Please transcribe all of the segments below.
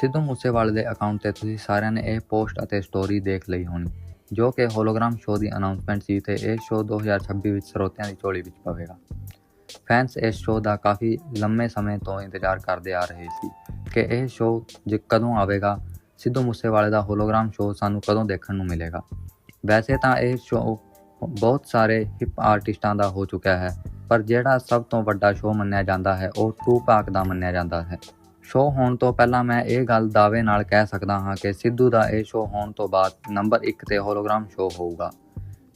ਸਿੱਧੂ ਮੂਸੇਵਾਲੇ ਦੇ ਅਕਾਊਂਟ ਤੇ ਤੁਸੀਂ ਸਾਰਿਆਂ ਨੇ ਇਹ ਪੋਸਟ ਅਤੇ ਸਟੋਰੀ ਦੇਖ ਲਈ ਹੋਣੀ, ਜੋ ਕਿ ਹੋਲੋਗ੍ਰਾਮ ਸ਼ੋਅ ਦੀ ਅਨਾਉਂਸਮੈਂਟ ਸੀ ਤੇ ਇਹ ਸ਼ੋਅ 2026 ਵਿੱਚ ਸਰੋਤਿਆਂ ਦੀ ਝੋਲੀ ਵਿੱਚ ਪਵੇਗਾ। ਫੈਨਸ ਇਸ ਸ਼ੋਅ ਦਾ ਕਾਫੀ ਲੰਮੇ ਸਮੇਂ ਤੋਂ ਇੰਤਜ਼ਾਰ ਕਰਦੇ ਆ ਰਹੇ ਸੀ ਕਿ ਇਹ ਸ਼ੋਅ ਜੇ ਕਦੋਂ ਆਵੇਗਾ, ਸਿੱਧੂ ਮੂਸੇਵਾਲੇ ਦਾ ਹੋਲੋਗ੍ਰਾਮ ਸ਼ੋਅ ਸਾਨੂੰ ਕਦੋਂ ਦੇਖਣ ਨੂੰ ਮਿਲੇਗਾ। ਵੈਸੇ ਤਾਂ ਇਹ ਸ਼ੋਅ ਬਹੁਤ ਸਾਰੇ ਹਿਪ ਆਰਟਿਸਟਾਂ ਦਾ ਹੋ ਚੁੱਕਿਆ ਹੈ, ਪਰ ਜਿਹੜਾ ਸਭ ਤੋਂ ਵੱਡਾ ਸ਼ੋਅ ਮੰਨਿਆ ਜਾਂਦਾ ਹੈ, ਉਹ ਟੂਪਾਕ ਦਾ ਮੰਨਿਆ ਜਾਂਦਾ ਹੈ। ਸ਼ੋਅ ਹੋਣ ਤੋਂ ਪਹਿਲਾਂ ਮੈਂ ਇਹ ਗੱਲ ਦਾਅਵੇ ਨਾਲ ਕਹਿ ਸਕਦਾ ਹਾਂ ਕਿ ਸਿੱਧੂ ਦਾ ਇਹ ਸ਼ੋਅ ਹੋਣ ਤੋਂ ਬਾਅਦ ਨੰਬਰ 1 ਤੇ ਹੋਲੋਗ੍ਰਾਮ ਸ਼ੋਅ ਹੋਊਗਾ।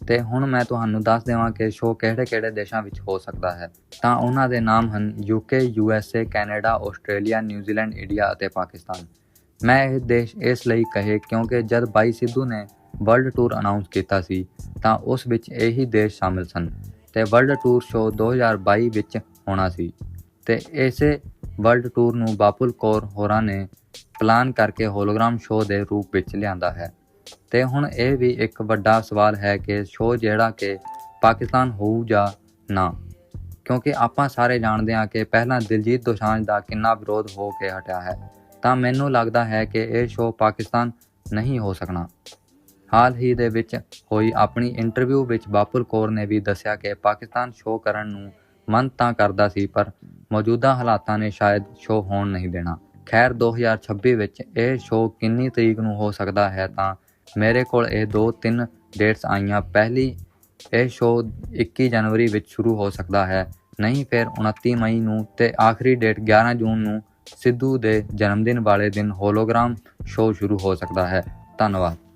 ਤੇ ਹੁਣ ਮੈਂ ਤੁਹਾਨੂੰ ਦੱਸ ਦੇਵਾਂ ਕਿ ਸ਼ੋਅ ਕਿਹੜੇ-ਕਿਹੜੇ ਦੇਸ਼ਾਂ ਵਿੱਚ ਹੋ ਸਕਦਾ ਹੈ। ਤਾਂ ਉਹਨਾਂ ਦੇ ਨਾਮ ਹਨ UK USA Canada Australia New Zealand India ਅਤੇ ਪਾਕਿਸਤਾਨ। ਮੈਂ ਇਹ ਦੇਸ਼ ਇਸ ਲਈ ਕਹੇ ਕਿਉਂਕਿ ਜਦ ਬਾਈ ਸਿੱਧੂ ਨੇ ਵਰਲਡ ਟੂਰ ਅਨਾਉਂਸ ਕੀਤਾ ਸੀ, ਤਾਂ ਉਸ ਵਿੱਚ ਇਹੀ ਦੇਸ਼ ਸ਼ਾਮਿਲ ਸਨ। ਤੇ ਵਰਲਡ ਟੂਰ ਸ਼ੋਅ 2022 ਵਿੱਚ ਹੋਣਾ ਸੀ। ਤੇ ਇਸੇ ਵਰਲਡ ਟੂਰ ਨੂੰ ਬਾਪੁਲ ਕੌਰ ਹੋਰਾਂ ਨੇ ਪਲਾਨ ਕਰਕੇ ਹੋਲੋਗ੍ਰਾਮ ਸ਼ੋਅ ਦੇ ਰੂਪ ਵਿੱਚ ਲਿਆਂਦਾ ਹੈ। ਤੇ ਹੁਣ ਇਹ ਵੀ ਇੱਕ ਵੱਡਾ ਸਵਾਲ ਹੈ ਕਿ ਸ਼ੋਅ ਜਿਹੜਾ ਕਿ ਪਾਕਿਸਤਾਨ ਹੋਊ ਜਾਂ ਨਾ, ਕਿਉਂਕਿ ਆਪਾਂ ਸਾਰੇ ਜਾਣਦੇ ਹਾਂ ਕਿ ਪਹਿਲਾਂ ਦਿਲਜੀਤ ਦੋਸਾਂਝ ਦਾ ਕਿੰਨਾ ਵਿਰੋਧ ਹੋ ਕੇ ਹਟਿਆ ਹੈ, ਤਾਂ ਮੈਨੂੰ ਲੱਗਦਾ ਹੈ ਕਿ ਇਹ ਸ਼ੋਅ ਪਾਕਿਸਤਾਨ ਨਹੀਂ ਹੋ ਸਕਣਾ। ਹਾਲ ਹੀ ਦੇ ਵਿੱਚ ਹੋਈ ਆਪਣੀ ਇੰਟਰਵਿਊ ਵਿੱਚ ਬਾਪੁਲ ਕੌਰ ਨੇ ਵੀ ਦੱਸਿਆ ਕਿ ਪਾਕਿਸਤਾਨ ਸ਼ੋਅ ਕਰਨ ਨੂੰ ਮਨ ਤਾਂ ਕਰਦਾ ਸੀ, ਪਰ ਮੌਜੂਦਾ ਹਾਲਾਤਾਂ ਨੇ ਸ਼ਾਇਦ ਸ਼ੋਅ ਹੋਣ ਨਹੀਂ ਦੇਣਾ। ਖੈਰ 2026 ਵਿੱਚ ਇਹ ਸ਼ੋਅ ਕਿੰਨੀ ਤਰੀਕ ਨੂੰ ਹੋ ਸਕਦਾ ਹੈ ਤਾਂ ਮੇਰੇ ਕੋਲ ਇਹ ਦੋ ਤਿੰਨ ਡੇਟਸ ਆਈਆਂ। ਪਹਿਲੀ, ਇਹ ਸ਼ੋਅ 21 ਜਨਵਰੀ ਵਿੱਚ ਸ਼ੁਰੂ ਹੋ ਸਕਦਾ ਹੈ। ਨਹੀਂ, ਫਿਰ 29 ਮਈ ਨੂੰ ਤੇ ਆਖਰੀ ਡੇਟ 11 ਜੂਨ ਨੂੰ ਸਿੱਧੂ ਦੇ ਜਨਮ ਦਿਨ ਵਾਲੇ ਦਿਨ ਹੋਲੋਗ੍ਰਾਮ ਸ਼ੋਅ ਸ਼ੁਰੂ ਹੋ ਸਕਦਾ ਹੈ। ਧੰਨਵਾਦ।